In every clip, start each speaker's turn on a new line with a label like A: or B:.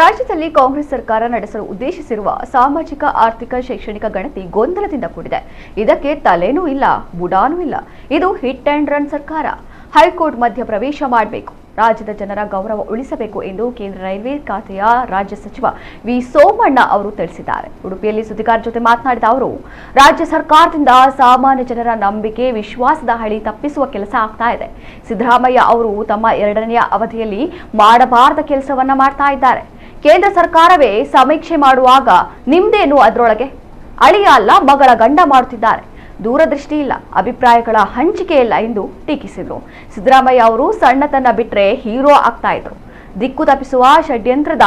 A: ರಾಜ್ಯದಲ್ಲಿ ಕಾಂಗ್ರೆಸ್ ಸರ್ಕಾರ ನಡೆಸಲು ಉದ್ದೇಶಿಸಿರುವ ಸಾಮಾಜಿಕ, ಆರ್ಥಿಕ, ಶೈಕ್ಷಣಿಕ ಗಣತಿ ಗೊಂದಲದಿಂದ ಕೂಡಿದೆ. ಇದಕ್ಕೆ ತಲೆನೂ ಇಲ್ಲ, ಬುಡಾನೂ ಇಲ್ಲ. ಇದು ಹಿಟ್ ಅಂಡ್ ರನ್ ಸರ್ಕಾರ. ಹೈಕೋರ್ಟ್ ಮಧ್ಯಪ್ರವೇಶ ಮಾಡಬೇಕು. ರಾಜ್ಯದ ಜನರ ಗೌರವ ಉಳಿಸಬೇಕು ಎಂದು ಕೇಂದ್ರ ರೈಲ್ವೆ ಖಾತೆಯ ರಾಜ್ಯ ಸಚಿವ ವಿ. ಸೋಮಣ್ಣ ಅವರು ತಿಳಿಸಿದ್ದಾರೆ. ಉಡುಪಿಯಲ್ಲಿ ಸುದ್ದಿಗಾರರ ಜೊತೆ ಮಾತನಾಡಿದ ಅವರು, ರಾಜ್ಯ ಸರ್ಕಾರದಿಂದ ಸಾಮಾನ್ಯ ಜನರ ನಂಬಿಕೆ, ವಿಶ್ವಾಸದ ಹಳಿ ತಪ್ಪಿಸುವ ಕೆಲಸ ಆಗ್ತಾ ಇದೆ. ಸಿದ್ದರಾಮಯ್ಯ ಅವರು ತಮ್ಮ ಎರಡನೆಯ ಅವಧಿಯಲ್ಲಿ ಮಾಡಬಾರದ ಕೆಲಸವನ್ನ ಮಾಡ್ತಾ ಇದ್ದಾರೆ. ಕೇಂದ್ರ ಸರ್ಕಾರವೇ ಸಮೀಕ್ಷೆ ಮಾಡುವಾಗ ನಿಮ್ದೇನು ಅದರೊಳಗೆ? ಅಳಿಯ ಅಲ್ಲ, ಮಗಳ ಗಂಡ ಮಾಡುತ್ತಿದ್ದಾರೆ. ದೂರದೃಷ್ಟಿ ಇಲ್ಲ ಅಭಿಪ್ರಾಯಗಳ ಹಂಚಿಕೆ ಇಲ್ಲ ಎಂದು ಟೀಕಿಸಿದರು. ಸಿದ್ದರಾಮಯ್ಯ ಅವರು ಸಣ್ಣತನ ಬಿಟ್ಟರೆ ಹೀರೋ ಆಗ್ತಾ ಇದ್ರು. ದಿಕ್ಕು ತಪ್ಪಿಸುವ ಷಡ್ಯಂತ್ರದ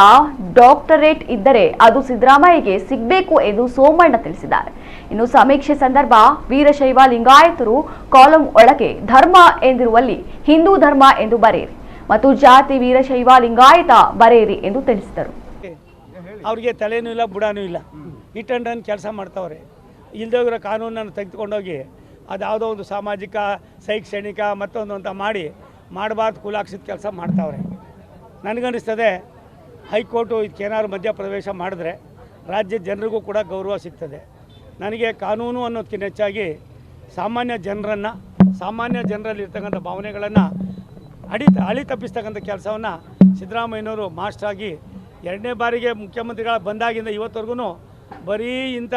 A: ಡಾಕ್ಟರೇಟ್ ಇದ್ದರೆ ಅದು ಸಿದ್ದರಾಮಯ್ಯಗೆ ಸಿಗಬೇಕು ಎಂದು ಸೋಮಣ್ಣ ತಿಳಿಸಿದ್ದಾರೆ. ಇನ್ನು ಸಮೀಕ್ಷೆ ಸಂದರ್ಭ, ವೀರಶೈವ ಲಿಂಗಾಯತರು ಕಾಲಂ ಒಳಗೆ ಧರ್ಮ ಎಂದಿರುವಲ್ಲಿ ಹಿಂದೂ ಧರ್ಮ ಎಂದು ಬರೆಯಿರಿ. ಮತ್ತು ಜಾತಿ ವೀರಶೈವ ಲಿಂಗಾಯತ ಬರೆಯಿರಿ ಎಂದು ತಿಳಿಸಿದರು.
B: ಅವ್ರಿಗೆ ತಲೆನೂ ಇಲ್ಲ, ಬುಡಾನೂ ಇಲ್ಲ. ರನ್ ಕೆಲಸ ಮಾಡ್ತಾವ್ರೆ. ಇಲ್ಲದೆ ಹೋಗಿರೋ ಕಾನೂನನ್ನು ತೆಗೆದುಕೊಂಡೋಗಿ ಅದು ಯಾವುದೋ ಒಂದು ಸಾಮಾಜಿಕ, ಶೈಕ್ಷಣಿಕ ಮತ್ತೊಂದು ಅಂತ ಮಾಡಿ ಮಾಡಬಾರ್ದು ಕೂಲಾಕ್ಸಿದ ಕೆಲಸ ಮಾಡ್ತಾವ್ರೆ. ನನಗನ್ನಿಸ್ತದೆ, ಹೈಕೋರ್ಟು ಇದಕ್ಕೇನಾದ್ರು ಮಧ್ಯಪ್ರವೇಶ ಮಾಡಿದ್ರೆ ರಾಜ್ಯ ಜನರಿಗೂ ಕೂಡ ಗೌರವ ಸಿಗ್ತದೆ. ನನಗೆ ಕಾನೂನು ಅನ್ನೋದಕ್ಕಿಂತ ಹೆಚ್ಚಾಗಿ ಸಾಮಾನ್ಯ ಜನರನ್ನು, ಸಾಮಾನ್ಯ ಜನರಲ್ಲಿ ಇರ್ತಕ್ಕಂಥ ಭಾವನೆಗಳನ್ನು ಅಡಿ ಅಳಿ ತಪ್ಪಿಸ್ತಕ್ಕಂಥ ಕೆಲಸವನ್ನು ಸಿದ್ದರಾಮಯ್ಯನವರು ಮಾಸ್ಟ್ರಾಗಿ ಎರಡನೇ ಬಾರಿಗೆ ಮುಖ್ಯಮಂತ್ರಿಗಳ ಬಂದಾಗಿಂದ ಇವತ್ತವರೆಗೂ ಬರೀ ಇಂಥ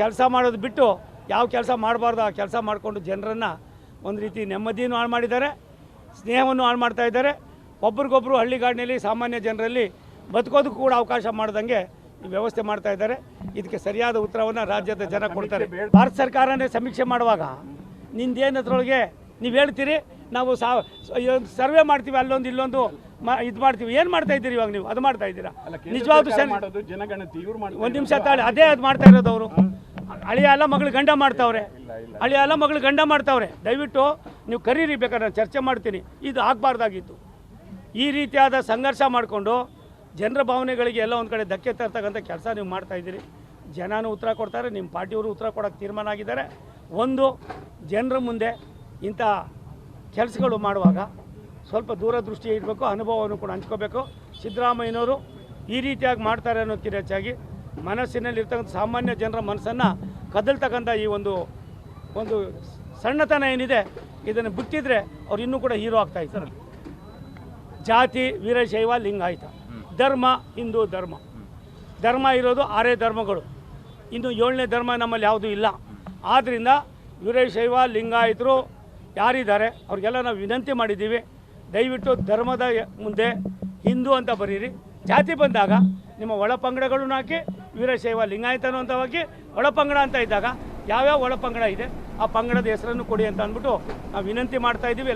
B: ಕೆಲಸ ಮಾಡೋದು ಬಿಟ್ಟು ಯಾವ ಕೆಲಸ ಮಾಡಬಾರ್ದು ಆ ಕೆಲಸ ಮಾಡಿಕೊಂಡು ಜನರನ್ನು ಒಂದು ರೀತಿ ನೆಮ್ಮದಿನೂ ಹಾಳು ಮಾಡಿದ್ದಾರೆ ಸ್ನೇಹವನ್ನು ಹಾಳು ಮಾಡ್ತಾ ಇದ್ದಾರೆ. ಒಬ್ರಿಗೊಬ್ಬರು ಹಳ್ಳಿಗಾಡಿನಲ್ಲಿ ಸಾಮಾನ್ಯ ಜನರಲ್ಲಿ ಬದುಕೋದಕ್ಕೂ ಕೂಡ ಅವಕಾಶ ಮಾಡ್ದಂಗೆ ಈ ವ್ಯವಸ್ಥೆ ಮಾಡ್ತಾ ಇದ್ದಾರೆ. ಇದಕ್ಕೆ ಸರಿಯಾದ ಉತ್ತರವನ್ನು ರಾಜ್ಯದ ಜನ ಕೊಡ್ತಾರೆ. ಭಾರತ ಸರ್ಕಾರನೇ ಸಮೀಕ್ಷೆ ಮಾಡುವಾಗ ನಿಂದೇನು ಅದ್ರೊಳಗೆ ನೀವು ಹೇಳ್ತೀರಿ? ನಾವು ಸಾ ಸರ್ವೆ ಮಾಡ್ತೀವಿ ಅಲ್ಲೊಂದು ಇಲ್ಲೊಂದು ಮಾ ಇದು ಮಾಡ್ತೀವಿ. ಏನು ಮಾಡ್ತಾ ಇದ್ದೀರಿ ಇವಾಗ ನೀವು? ಅದು ಮಾಡ್ತಾ ಇದ್ದೀರಾ?
C: ನಿಜವಾದ
B: ಒಂದು ನಿಮಿಷ ತಾಳಿ ಅದೇ ಅದು ಮಾಡ್ತಾ ಇರೋದು ಅವರು. ಅಳಿಯ ಎಲ್ಲ ಮಗಳು ಗಂಡ ಮಾಡ್ತಾವ್ರೆ. ಅಳಿಯ ಎಲ್ಲ ಮಗಳು ಗಂಡ ಮಾಡ್ತಾವ್ರೆ. ದಯವಿಟ್ಟು ನೀವು ಕರೀರಿ ಬೇಕಾದ್ರೆ ನಾನು ಚರ್ಚೆ ಮಾಡ್ತೀನಿ. ಇದು ಆಗಬಾರ್ದಾಗಿತ್ತು. ಈ ರೀತಿಯಾದ ಸಂಘರ್ಷ ಮಾಡಿಕೊಂಡು ಜನರ ಭಾವನೆಗಳಿಗೆ ಎಲ್ಲ ಒಂದು ಕಡೆ ಧಕ್ಕೆ ತರ್ತಕ್ಕಂಥ ಕೆಲಸ ನೀವು ಮಾಡ್ತಾ ಇದ್ದೀರಿ. ಜನನೂ ಉತ್ತರ ಕೊಡ್ತಾರೆ ನಿಮ್ಮ ಪಾರ್ಟಿಯವರು ಉತ್ತರ ಕೊಡೋಕ್ಕೆ ತೀರ್ಮಾನ ಆಗಿದ್ದಾರೆ. ಒಂದು ಜನರ ಮುಂದೆ ಇಂಥ ಕೆಲಸಗಳು ಮಾಡುವಾಗ ಸ್ವಲ್ಪ ದೂರದೃಷ್ಟಿ ಇರಬೇಕು, ಅನುಭವವನ್ನು ಕೂಡ ಹಂಚ್ಕೋಬೇಕು. ಸಿದ್ದರಾಮಯ್ಯನವರು ಈ ರೀತಿಯಾಗಿ ಮಾಡ್ತಾರೆ ಅನ್ನೋದಕ್ಕಿಂತ ಹೆಚ್ಚಾಗಿ ಮನಸ್ಸಿನಲ್ಲಿರ್ತಕ್ಕಂಥ ಸಾಮಾನ್ಯ ಜನರ ಮನಸ್ಸನ್ನು ಕದಲ್ತಕ್ಕಂಥ ಈ ಒಂದು ಒಂದು ಸಣ್ಣತನ ಏನಿದೆ, ಇದನ್ನು ಬಿಟ್ಟಿದ್ರೆ ಅವ್ರು ಇನ್ನೂ ಕೂಡ ಹೀರೋ ಆಗ್ತಾ ಇದ್ದಾರೆ. ಜಾತಿ, ವೀರಶೈವ, ಲಿಂಗಾಯತ. ಧರ್ಮ, ಹಿಂದೂ ಧರ್ಮ. ಧರ್ಮ ಇರೋದು ಆರೇ ಧರ್ಮಗಳು. ಇನ್ನು ಏಳನೇ ಧರ್ಮ ನಮ್ಮಲ್ಲಿ ಯಾವುದೂ ಇಲ್ಲ. ಆದ್ದರಿಂದ ವೀರಶೈವ, ಲಿಂಗಾಯತರು ಯಾರಿದ್ದಾರೆ, ಅವ್ರಿಗೆಲ್ಲ ನಾವು ವಿನಂತಿ ಮಾಡಿದ್ದೀವಿ. ದಯವಿಟ್ಟು ಧರ್ಮದ ಮುಂದೆ ಹಿಂದೂ ಅಂತ ಬರೀರಿ. ಜಾತಿ ಬಂದಾಗ ನಿಮ್ಮ ಒಳಪಂಗಡಗಳನ್ನು ಹಾಕಿ, ವೀರಶೈವ ಲಿಂಗಾಯತನ ಅಂತ ಹಾಕಿ ಒಳಪಂಗಡ ಅಂತ ಇದ್ದಾಗ ಯಾವ್ಯಾವ ಒಳಪಂಗಡ ಇದೆ, ಆ ಪಂಗಡದ ಹೆಸರನ್ನು ಕೊಡಿ ಅಂತ ಅಂದ್ಬಿಟ್ಟು ನಾವು ವಿನಂತಿ ಮಾಡ್ತಾ ಇದ್ದೀವಿ.